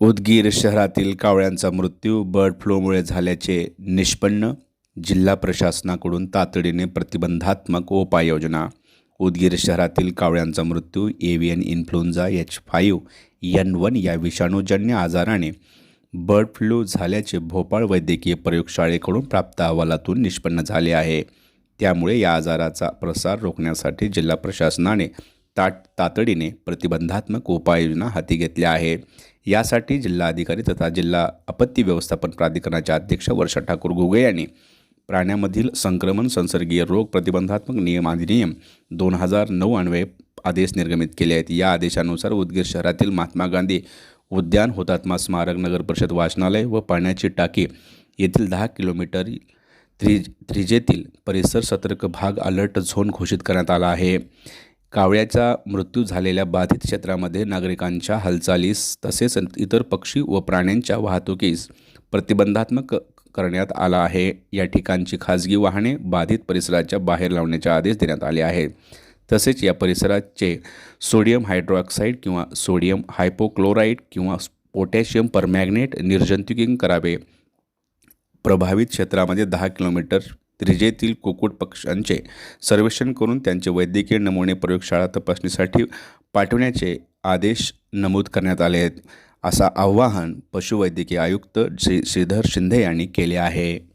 उदगीर शहरातील कावळ्यांचा मृत्यू बर्ड फ्लूमुळे झाल्याचे निष्पन्न जिल्हा प्रशासनाकडून तातडीने प्रतिबंधात्मक उपाययोजना. उदगीर शहरातील कावळ्यांचा मृत्यू avian influenza H five N one या विषाणूजन्य आजाराने बर्ड फ्लू झाल्याचे भोपाळ वैद्यकीय प्रयोगशाळेकडून प्राप्त अहवालातून निष्पन्न झाले आहे. त्यामुळे या आजाराचा प्रसार रोखण्यासाठी जिल्हा प्रशासनाने ताट तातडीने प्रतिबंधात्मक उपाययोजना हाती घेतल्या आहे. यासाठी जिल्हाधिकारी तथा जिल्हा आपत्ती व्यवस्थापन प्राधिकरणाच्या अध्यक्ष वर्षा ठाकूर घुगे यांनी प्राण्यामधील संक्रमण संसर्गीय रोग प्रतिबंधात्मक नियम अधिनियम दोन हजार नऊ अन्वये आदेश निर्गमित केले आहेत. या आदेशानुसार उदगीर शहरातील महात्मा गांधी उद्यान हुतात्मा स्मारक नगर परिषद वाचनालय व पाण्याची टाकी येथील दहा किलोमीटर त्रि त्रिजेतील परिसर सतर्क भाग अलर्ट झोन घोषित करण्यात आला आहे. कावळ्याचा मृत्यू झालेल्या बाधित क्षेत्रामध्ये नागरिकांच्या हालचालीस तसेच इतर पक्षी व प्राण्यांच्या वाहतुकीस प्रतिबंधात्मक करण्यात आला आहे. या ठिकाणची खाजगी वाहने बाधित परिसराच्या बाहेर लावण्याचे आदेश देण्यात आले आहेत तसेच या परिसराचे सोडियम हायड्रॉक्साईड किंवा सोडियम हायपोक्लोराईड किंवा पोटॅशियम परमॅग्नेट निर्जंतुकीकरण करावे. प्रभावित क्षेत्रामध्ये दहा किलोमीटर त्रिजेतील कुक्कुट पक्ष्यांचे सर्वेक्षण करून त्यांचे वैद्यकीय नमुने प्रयोगशाळा तपासणीसाठी पाठवण्याचे आदेश नमूद करण्यात आले आहेत. असा आवाहन पशुवैद्यकीय आयुक्त श्री श्रीधर शिंदे यांनी केले आहे.